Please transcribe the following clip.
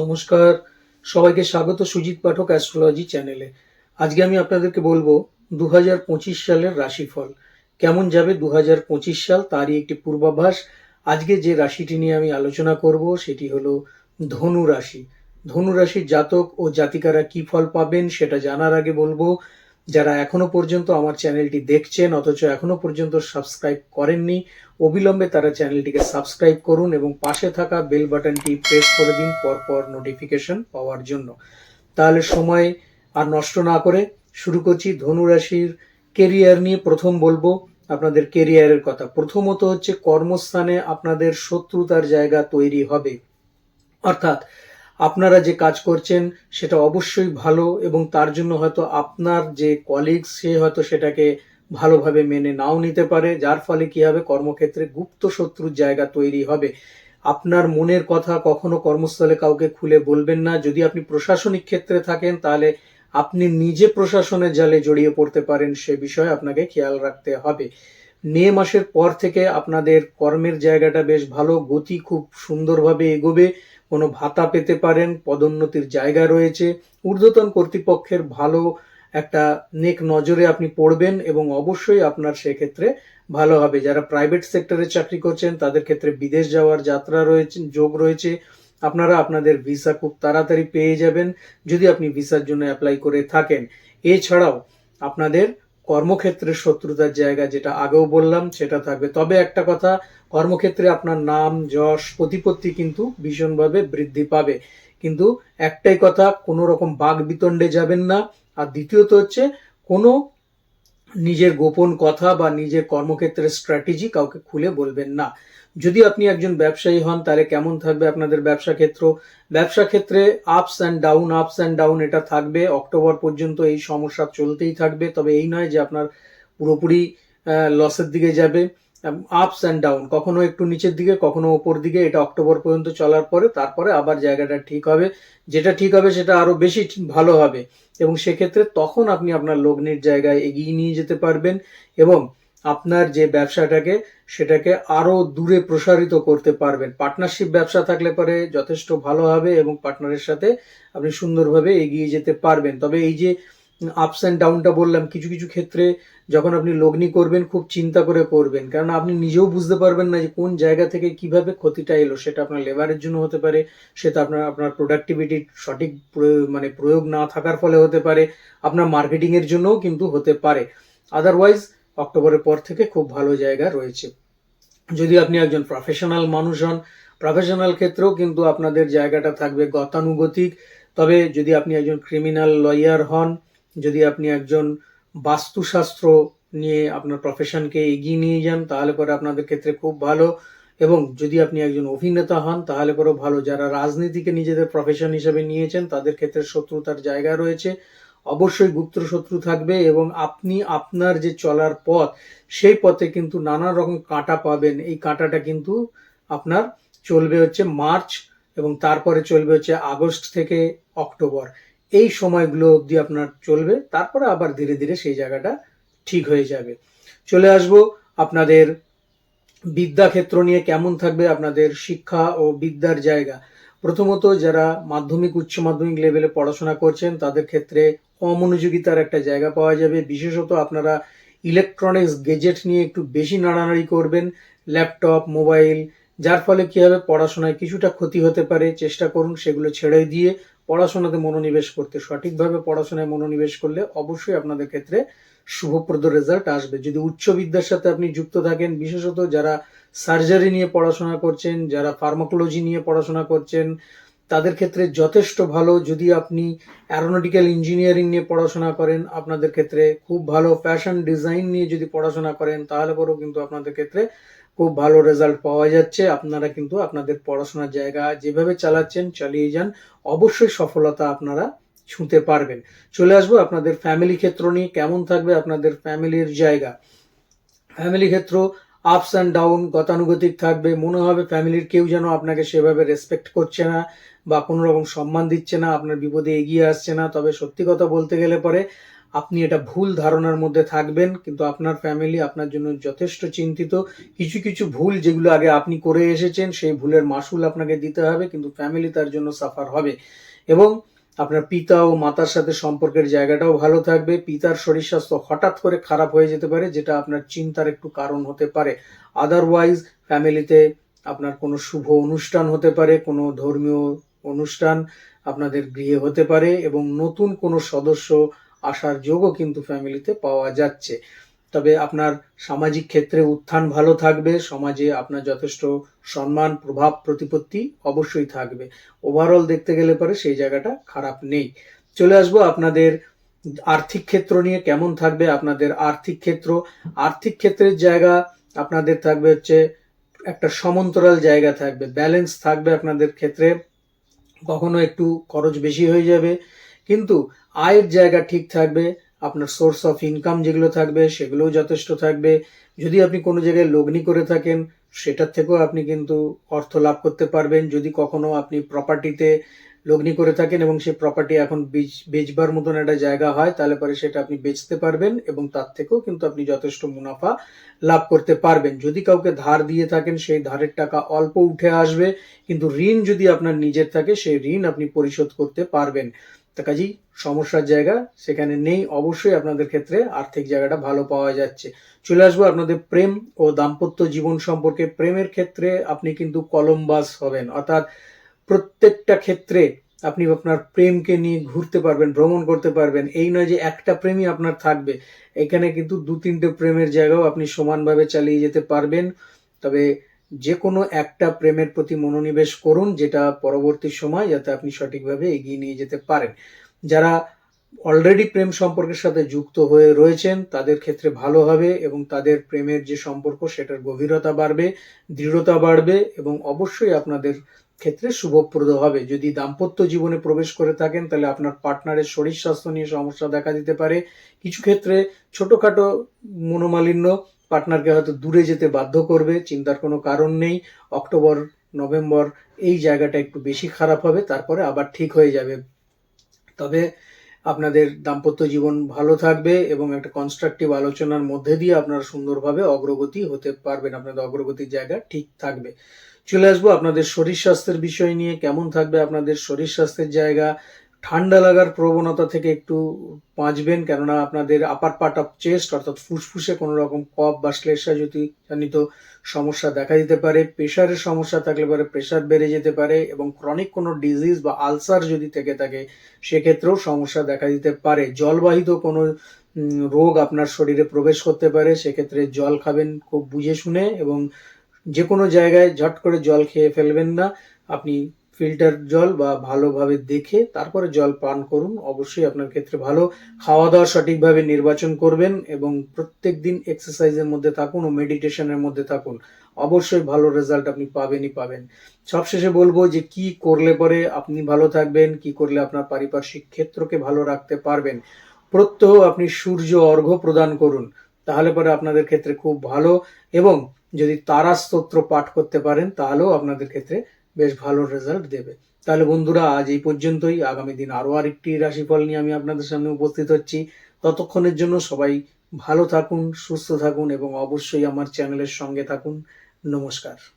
নমস্কার। সবাইকে স্বাগত সুজিত পাঠক অ্যাস্ট্রোলজি চ্যানেলে আজকে আমি আপনাদেরকে বলব দু হাজার পঁচিশ সালের রাশিফল। কেমন যাবে দু হাজার পঁচিশ সাল? তারই একটি পূর্বাভাস। আজকে যে রাশিটি নিয়ে আমি আলোচনা করব, সেটি হলো ধনু রাশি। ধনু রাশির জাতক ও জাতিকারা কি ফল পাবেন, সেটা জানার আগে বলব যারা এখনও পর্যন্ত আমার চ্যানেলটি দেখছেন, অথচ এখনও পর্যন্ত সাবস্ক্রাইব করেননি, অবিলম্বে তারা চ্যানেলটিকে সাবস্ক্রাইব করুন এবং পাশে থাকা বেল বাটনটি প্রেস করে দিন পরপর নোটিফিকেশন পাওয়ার জন্য। তাহলে সময় আর নষ্ট না করে শুরু করছি ধনু রাশির কেরিয়ার নিয়ে প্রথম বলব আপনাদের কেরিয়ারের কথা। প্রথমত হচ্ছে কর্মস্থানে আপনাদের শত্রুতার জায়গা তৈরি হবে। অর্থাৎ আপনারা যে কাজ করছেন সেটা অবশ্যই ভালো এবং তার জন্য হয়তো আপনার যে কলিগস সে হয়তো সেটাকে ভালোভাবে মেনে নাও নিতে পারে। যার ফলে কি হবে? কর্মক্ষেত্রে গুপ্ত শত্রুর জায়গা তৈরি হবে। আপনার মনের কথা কখনো কর্মস্থলে কাউকে খুলে বলবেন না। যদি আপনি প্রশাসনিক ক্ষেত্রে থাকেন, তাহলে আপনি নিজে প্রশাসনের জালে জড়িয়ে পড়তে পারেন। সে বিষয়ে আপনাকে খেয়াল রাখতে হবে। মে মাসের পর থেকে আপনাদের কর্মের জায়গাটা বেশ ভালো। গতি খুব সুন্দরভাবে এগোবে। কোনো ভাতা পেতে পারেন, পদোন্নতির জায়গা রয়েছে। ঊর্ধ্বতন কর্তৃপক্ষের ভালো একটা নেক নজরে আপনি পড়বেন এবং অবশ্যই আপনার সেক্ষেত্রে ভালো হবে। যারা প্রাইভেট সেক্টরে চাকরি করছেন, তাদের ক্ষেত্রে বিদেশ যাওয়ার যাত্রা রয়েছে, যোগ রয়েছে। আপনারা আপনাদের ভিসা খুব তাড়াতাড়ি পেয়ে যাবেন যদি আপনি ভিসার জন্য অ্যাপ্লাই করে থাকেন। এছাড়াও আপনাদের কর্মক্ষেত্রের শত্রুতার জায়গা যেটা আগেও বললাম, সেটা থাকবে। তবে একটা কথা, কর্মক্ষেত্রে আপনার নাম, যশ, প্রতিপত্তি কিন্তু ভীষণভাবে বৃদ্ধি পাবে। কিন্তু একটাই কথা, কোনো রকম বাঘ বিতণ্ডে যাবেন না। আর দ্বিতীয়ত হচ্ছে, কোনো নিজের গোপন কথা বা নিজের কর্মক্ষেত্রের স্ট্র্যাটেজি কাউকে খুলে বলবেন না। যদি আপনি একজন ব্যবসায়ী হন, তাহলে কেমন থাকবে আপনাদের ব্যবসা ক্ষেত্র? ব্যবসা ক্ষেত্রে ups and down ups and down এটা থাকবে। অক্টোবর পর্যন্ত এই সমস্যা চলতেই থাকবে। তবে এই নয় যে আপনার পুরোপুরি লসের দিকে যাবে। আপস অ্যান্ড ডাউন কখনো একটু নিচের দিকে, কখনো ওপর দিকে, এটা অক্টোবর পর্যন্ত চলার পরে তারপরে আবার জায়গাটা ঠিক হবে। যেটা ঠিক হবে, সেটা আরও বেশি ভালো হবে। এবং সেক্ষেত্রে তখন আপনি আপনার লগ্নির জায়গায় এগিয়ে নিয়ে যেতে পারবেন এবং আপনার যে ব্যবসাটাকে, সেটাকে আরও দূরে প্রসারিত করতে পারবেন। পার্টনারশিপ ব্যবসা থাকলে পরে যথেষ্ট ভালো হবে এবং পার্টনারের সাথে আপনি সুন্দরভাবে এগিয়ে যেতে পারবেন। তবে এই যে আপস অ্যান্ড ডাউনটা বললাম, কিছু কিছু ক্ষেত্রে যখন আপনি লগ্নি করবেন, খুব চিন্তা করে করবেন। কারণ আপনি নিজেও বুঝতে পারবেন না যে কোন জায়গা থেকে কীভাবে ক্ষতিটা এলো। সেটা আপনার লেবারের জন্য হতে পারে, সেটা আপনার আপনার প্রোডাক্টিভিটির সঠিক মানে প্রয়োগ না থাকার ফলে হতে পারে, আপনার মার্কেটিং এর জন্যও কিন্তু হতে পারে। আদারওয়াইজ অক্টোবরের পর থেকে খুব ভালো জায়গা রয়েছে। যদি আপনি একজন প্রফেশনাল মানুষ হন প্রফেশনাল ক্ষেত্রেও কিন্তু আপনাদের জায়গাটা থাকবে গতানুগতিক। তবে যদি আপনি একজন ক্রিমিনাল লয়ার হন যদি আপনি একজন বাস্তুশাস্ত্র নিয়ে আপনার প্রফেশনকে এগিয়ে নিয়ে যান, তাহলে পরে আপনাদের ক্ষেত্রে খুব ভালো। এবং যদি আপনি একজন অভিনেতা হন, তাহলে পরেও ভালো। যারা রাজনীতিকে নিজেদের প্রফেশন হিসেবে নিয়েছেন, তাদের ক্ষেত্রে শত্রুতার জায়গা রয়েছে। অবশ্যই গুপ্ত শত্রু থাকবে এবং আপনি আপনার যে চলার পথ, সেই পথে কিন্তু নানা রকম কাঁটা পাবেন। এই কাঁটাটা কিন্তু আপনার চলবে হচ্ছে মার্চ এবং তারপরে চলবে হচ্ছে আগস্ট থেকে অক্টোবর। এই সময়গুলো অবধি আপনার চলবে, তারপরে আবার ধীরে ধীরে সেই জায়গাটা ঠিক হয়ে যাবে। চলে আসব আপনাদের বিদ্যাক্ষেত্র নিয়ে, কেমন থাকবে আপনাদের শিক্ষা ও বিদ্যার জায়গা। প্রথমত যারা মাধ্যমিক, উচ্চ মাধ্যমিক লেভেলে পড়াশোনা করছেন, তাদের ক্ষেত্রে অমনোযোগিতার একটা জায়গা পাওয়া যাবে। বিশেষত আপনারা ইলেকট্রনিক্স গেজেট নিয়ে একটু বেশি নাড়ানাড়ি করবেন ল্যাপটপ মোবাইল যার ফলে কি হবে, পড়াশোনায় কিছুটা ক্ষতি হতে পারে। চেষ্টা করুন সেগুলো ছেড়ে দিয়ে পড়াশোনাতে মনোনিবেশ করতে, সঠিকভাবে পড়াশোনায় মনোনিবেশ করলে অবশ্যই আপনাদের ক্ষেত্রে শুভপ্রদ রেজাল্ট আসবে। যদি উচ্চ বিদ্যার সাথে আপনি যুক্ত থাকেন, বিশেষত যারা সার্জারি নিয়ে পড়াশোনা করছেন, যারা ফার্মাকোলজি নিয়ে পড়াশোনা করছেন তাদের ক্ষেত্রে যথেষ্ট ভালো। যদি আপনি অ্যারোনটিক্যাল ইঞ্জিনিয়ারিং নিয়ে পড়াশোনা করেন, আপনাদের ক্ষেত্রে খুব ভালো। ফ্যাশন ডিজাইন নিয়ে যদি পড়াশোনা করেন, তাহলে পরেও কিন্তু আপনাদের ক্ষেত্রে খুব ভালো রেজাল্ট পাওয়া যাচ্ছে। আপনারা কিন্তু আপনাদের পড়াশোনার জায়গা যেভাবে চালাচ্ছেন, চালিয়ে যান, অবশ্যই সফলতা আপনারা ছুঁতে পারবেন। চলে আসব আপনাদের ফ্যামিলি ক্ষেত্র নিয়ে। কেমন থাকবে আপনাদের ফ্যামিলির জায়গা? ফ্যামিলি ক্ষেত্র আপস অ্যান্ড ডাউন গতানুগতিক থাকবে। মনে হবে ফ্যামিলির কেউ যেন আপনাকে সেভাবে রেসপেক্ট করছে না। বা কোনো রকম সম্মান দিচ্ছে না, আপনার বিপদে এগিয়ে আসছে না, তবে সত্যি কথা বলতে গেলে পরে আপনি এটা ভুল ধারণার মধ্যে থাকবেন, কিন্তু আপনার ফ্যামিলি আপনার জন্য যথেষ্ট চিন্তিত। কিছু কিছু ভুল যেগুলো আগে আপনি করে এসেছেন, সেই ভুলের মাসুল আপনাকে দিতে হবে, কিন্তু ফ্যামিলি তার জন্য সাফার হবে। এবং আপনার পিতা ও মাতার সাথে সম্পর্কের জায়গাটাও ভালো থাকবে। পিতার শরীর স্বাস্থ্য হঠাৎ করে খারাপ হয়ে যেতে পারে, যেটা আপনার চিন্তার একটু কারণ হতে পারে। আদারওয়াইজ ফ্যামিলিতে আপনার কোনো শুভ অনুষ্ঠান হতে পারে, কোনো ধর্মীয় অনুষ্ঠান আপনাদের গৃহে হতে পারে এবং নতুন কোনো সদস্য আসার যোগও কিন্তু ফ্যামিলিতে পাওয়া যাচ্ছে। তবে আপনার সামাজিক ক্ষেত্রে উত্থান ভালো থাকবে, সমাজে আপনার যথেষ্ট সম্মান, প্রভাব, প্রতিপত্তি অবশ্যই থাকবে। ওভারঅল দেখতে গেলে পরে সেই জায়গাটা খারাপ নেই। চলে আসব আপনাদের আর্থিক ক্ষেত্র নিয়ে, কেমন থাকবে আপনাদের আর্থিক ক্ষেত্র? আর্থিক ক্ষেত্রের জায়গা আপনাদের থাকবে হচ্ছে একটা সমান্তরাল জায়গা থাকবে। ব্যালেন্স থাকবে আপনাদের ক্ষেত্রে। কখনো একটু খরচ বেশি হয়ে যাবে। কিন্তু আয়ের জায়গা ঠিক থাকবে, আপনার সোর্স অফ ইনকাম যেগুলো থাকবে সেগুলোও যথেষ্ট থাকবে। যদি আপনি কোনো জায়গায় লগ্নি করে থাকেন, সেটার থেকেও আপনি কিন্তু অর্থ লাভ করতে পারবেন। যদি কখনো আপনি প্রপার্টিতে লগ্নি করে থাকেন এবং সেই প্রপার্টি এখন বেচ- বেচবার মতন একটা জায়গা হয়, তাহলে পরে সেটা আপনি বেচতে পারবেন এবং তার থেকেও কিন্তু আপনি যথেষ্ট মুনাফা লাভ করতে পারবেন। যদি কাউকে ধার দিয়ে থাকেন, সেই ধারের টাকা অল্প উঠে আসবে, কিন্তু ঋণ যদি আপনার নিজের থাকে, সেই ঋণ আপনি পরিশোধ করতে পারবেন। তা কাজেই সমস্যার জায়গা সেখানে নেই। অবশ্যই আপনাদের ক্ষেত্রে আর্থিক জায়গাটা ভালো পাওয়া যাচ্ছে। চলে আসব আপনাদের প্রেম ও দাম্পত্য জীবন সম্পর্কে। প্রেমের ক্ষেত্রে আপনি কিন্তু কলম্বাস হবেন, অর্থাৎ প্রত্যেকটা ক্ষেত্রে আপনি আপনার প্রেমকে নিয়ে ঘুরতে পারবেন, ভ্রমণ করতে পারবেন। এই নয় যে একটা প্রেমই আপনার থাকবে। এখানে কিন্তু দু তিনটে প্রেমের জায়গাও আপনি সমানভাবে চালিয়ে যেতে পারবেন। তবে যে কোনো একটা প্রেমের প্রতি মনোনিবেশ করুন, যেটা পরবর্তী সময় যাতে আপনি সঠিকভাবে এগিয়ে নিয়ে যেতে পারেন। যারা অলরেডি প্রেম সম্পর্কের সাথে যুক্ত হয়ে রয়েছেন, তাদের ক্ষেত্রে ভালো হবে এবং তাদের প্রেমের যে সম্পর্ক, সেটার গভীরতা বাড়বে, দৃঢ়তা বাড়বে এবং অবশ্যই আপনাদের ক্ষেত্রে শুভপ্রদ হবে যদি দাম্পত্য জীবনে প্রবেশ করে থাকেন, তাহলে আপনার পার্টনারের শরীর স্বাস্থ্য নিয়ে সমস্যা দেখা দিতে পারে। কিছু ক্ষেত্রে ছোটখাটো মনোমালিন্য পার্টনারকে হয়তো দূরে যেতে বাধ্য করবে, চিন্তার কোনো কারণ নেই। অক্টোবর, নভেম্বর, এই জায়গাটা একটু বেশি খারাপ হবে, তারপরে আবার ঠিক হয়ে যাবে। তবে আপনাদের দাম্পত্য জীবন ভালো থাকবে এবং একটা কনস্ট্রাকটিভ আলোচনার মধ্যে দিয়ে আপনারা সুন্দরভাবে অগ্রগতি হতে পারবেন। আপনাদের অগ্রগতির জায়গা ঠিক থাকবে। চলে আসব আপনাদের শরীর স্বাস্থ্যের বিষয় নিয়ে, কেমন থাকবে আপনাদের শরীর স্বাস্থ্যের জায়গা, ঠান্ডা লাগার প্রবণতা থেকে একটু বাঁচবেন, কেননা আপনাদের আপার পার্ট অফ চেস্ট অর্থাৎ ফুসফুসে কোনো রকম কফ বা শ্লেষা যদি জনিত সমস্যা দেখা দিতে পারে প্রেশারের সমস্যা থাকলে পরে প্রেশার বেড়ে যেতে পারে এবং ক্রনিক কোনো ডিজিজ বা আলসার যদি থেকে থাকে, সেক্ষেত্রেও সমস্যা দেখা দিতে পারে। জলবাহিত কোনো রোগ আপনার শরীরে প্রবেশ করতে পারে, সেক্ষেত্রে জল খাবেন খুব বুঝে শুনে এবং যে কোনো জায়গায় ঝট করে জল খেয়ে ফেলবেন না। আপনি ফিল্টার জল বা ভালোভাবে দেখে তারপরে জল পান করুন। অবশ্যই আপনার ক্ষেত্রে ভালো। খাওয়া দাওয়া সঠিকভাবে নির্বাচন করবেন এবং প্রত্যেক দিন এক্সারসাইজের মধ্যে থাকুন ও মেডিটেশনের মধ্যে থাকুন। অবশ্যই ভালো রেজাল্ট আপনি পাবেনই পাবেন। সবশেষে বলব যে, কি করলে পরে আপনি ভালো থাকবেন, কি করলে আপনার পারিপার্শ্বিক ক্ষেত্রকে ভালো রাখতে পারবেন, প্রত্যহ আপনি সূর্য অর্ঘ্য প্রদান করুন। তাহলে পরে আপনাদের ক্ষেত্রে খুব ভালো এবং যদি তারা স্তোত্র পাঠ করতে পারেন, তাহলেও আপনাদের ক্ষেত্রে বেশ ভালো রেজাল্ট দেবে। তাহলে বন্ধুরা, আজ এই পর্যন্তই। আগামী দিন আরও আরেকটি রাশিফল নিয়ে আমি আপনাদের সামনে উপস্থিত হচ্ছি। ততক্ষণের জন্য সবাই ভালো থাকুন, সুস্থ থাকুন এবং অবশ্যই আমার চ্যানেলের সঙ্গে থাকুন। নমস্কার।